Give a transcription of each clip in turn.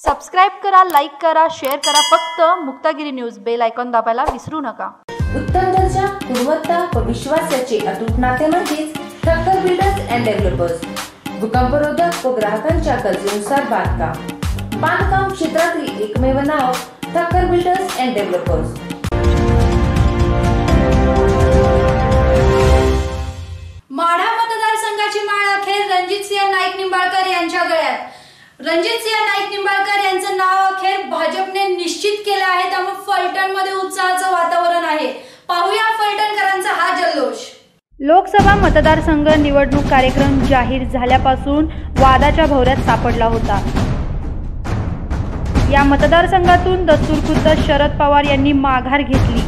Subscribe करा like करा share करा. फक्त मुक्तागिरी न्यूज बेल आयकॉन दाबायला विसरू नका. उत्तम दर्जा गुणवत्ता व विश्वासाचे अतूट नाते म्हणजेच ठक्कर बिल्डर्स अँड डेव्हलपर्स भूकंपरोधक व ग्राहकांच्या गरजेनुसार बांधकाम. बांधकाम क्षेत्रातील एकमेव नाव Thakkar builders and developers Madha मतदारसंघाची माळ अखेर रणजितसिंह नाईक निंबाळकर यांच्या गळ्यात. रणजित सिंह नाईक निंबाळकर यांचं नाव अखेर भाजपने निश्चित केलं आहे. त्यामुळे फलटणमध्ये उत्साहाचं वातावरण आहे. पाहूया फलटणकरांचा हा जल्लोष. लोकसभा मतदारसंघ निवडणूक कार्यक्रम जाहीर झाल्यापासून वादाच्या भोवऱ्यात सापडला होता. या मतदारसंघातून दस्तूरखुद्द शरद पवार यांनी माघार घेतली.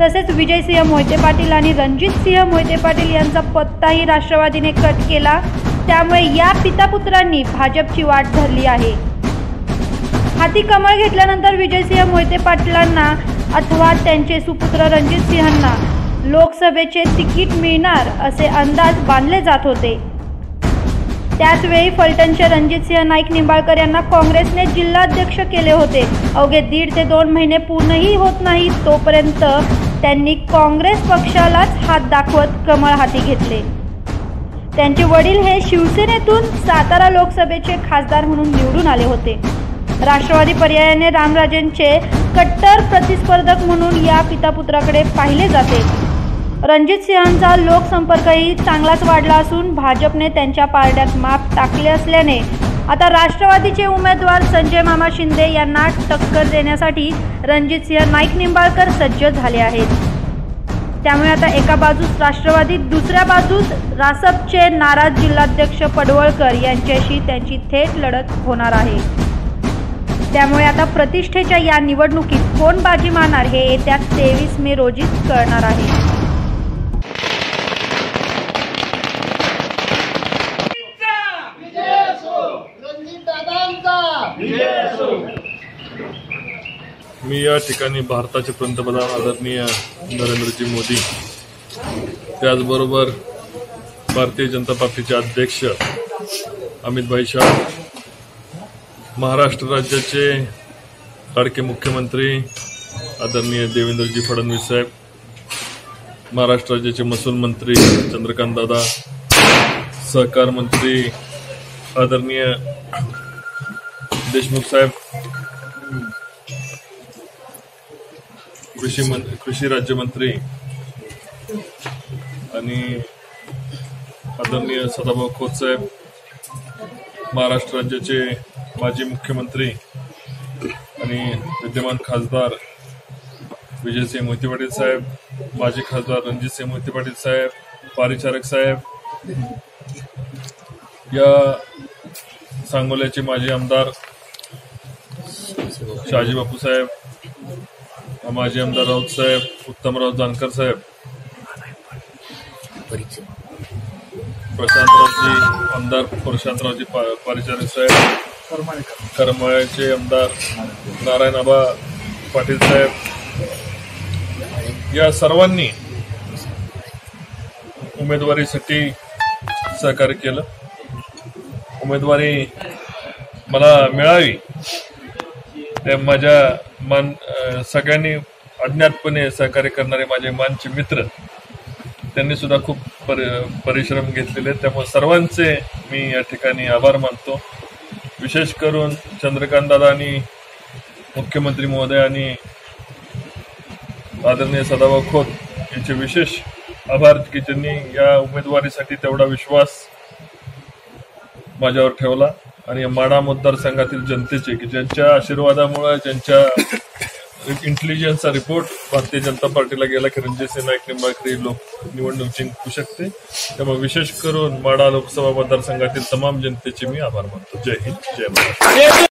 तसेच विजयसिंह मोहिते पाटील आणि रणजितसिंह मोहिते पाटील यांचा पत्ताही राष्ट्रवादीने कट केला. त्यामुळे या पितापुत्रांनी भाजपची वाट धरली आहे. हाती कमळ घेतल्यानंतर विजयसिंह मोहिते पाटलांना अथवा त्यांचे सुपुत्र रणजित सिंहांना लोकसभेचे तिकीट मिळणार असे अंदाज बांधले जात होते. त्याचवेळी फलटणचे रणजितसिंह नाईक निंबाळकर यांना काँग्रेसने जिल्हाध्यक्ष केले होते. अवघे दीड ते दोन महिने पूर्णही होत नाही तोपर्यंत त्यांनी काँग्रेस पक्षालाच हात दाखवत कमळ हाती घेतले. त्यांचे वडील हे शिवसेनेतून सातारा लोकसभेचे खासदार म्हणून निवडून आले होते. राष्ट्रवादी पर्यायाने रामराजेंचे कट्टर प्रतिस्पर्धक म्हणून या पितापुत्राकडे पाहिले जाते. रणजित सिंहांचा लोकसंपर्कही चांगलाच वाढला असून भाजपने त्यांच्या पारड्यात माप टाकले असल्याने आता राष्ट्रवादीचे उमेदवार संजय मामा शिंदे यांना टक्कर देण्यासाठी रणजित सिंह नाईक निंबाळकर सज्ज झाले आहेत. त्यामुळे आता एका बाजूस राष्ट्रवादी दुसऱ्या बाजूस रासपचे नाराज जिल्हाध्यक्ष पडवळकर यांच्याशी त्यांची थेट लढत होणार आहे. त्यामुळे आता प्रतिष्ठेच्या या निवडणुकीत कोण बाजी मारणार हे येत्या तेवीस मे रोजीच कळणार आहे. मी या ठिकाणी भारताचे पंतप्रधान आदरणीय नरेंद्रजी मोदी त्याचबरोबर भारतीय जनता पार्टीचे अध्यक्ष अमितभाई शाह महाराष्ट्र राज्याचे लाडके मुख्यमंत्री आदरणीय देवेंद्रजी फडणवीस साहेब महाराष्ट्र राज्याचे महसूल मंत्री चंद्रकांत दादा सहकार मंत्री आदरणीय देशमुख साहेब कृषी कृषी राज्यमंत्री आणि आदरणीय सदाभाऊ खोतसाहेब महाराष्ट्र राज्याचे माजी मुख्यमंत्री आणि विद्यमान खासदार विजयसिंह मोहिते पाटील साहेब माजी खासदार रणजितसिंह मोहिते पाटील साहेब पारिचारक साहेब या सांगोल्याचे माजी आमदार शहाजी बापू साहेब माजी आमदार राऊत साहेब उत्तमराव जानकर साहेब. प्रशांतरावजी आमदार प्रशांतरावजी पा- साहेब. करमाळ्याचे आमदार नारायणाबा पाटील साहेब. या सर्वांनी उमेदवारीसाठी सहकार्य केलं. उमेदवारी मला मिळावी. ते माझ्या मान सगळ्यांनी अज्ञातपणे सहकार्य करणारे माझे मानचे मित्र त्यांनी सुद्धा खूप परि परिश्रम घेतलेले आहेत. त्यामुळे सर्वांचे मी या ठिकाणी आभार मानतो. विशेष करून चंद्रकांत दादा आणि मुख्यमंत्री महोदय आणि आदरणीय सदाभाऊ खोत यांचे विशेष आभार की त्यांनी या उमेदवारीसाठी तेवढा विश्वास माझ्यावर ठेवला. आणि या माडा मतदारसंघातील जनतेचे की ज्यांच्या आशीर्वादामुळे ज्यांच्या इंटेलिजन्सचा रिपोर्ट भारतीय जनता पार्टीला गेला की रणजितसिंह नाईक निंबाळकर लोक निवडणूक जिंकू शकते. त्यामुळे विशेष करून माडा लोकसभा मतदारसंघातील तमाम जनतेचे मी आभार मानतो. जय हिंद जय महाराष्ट्र.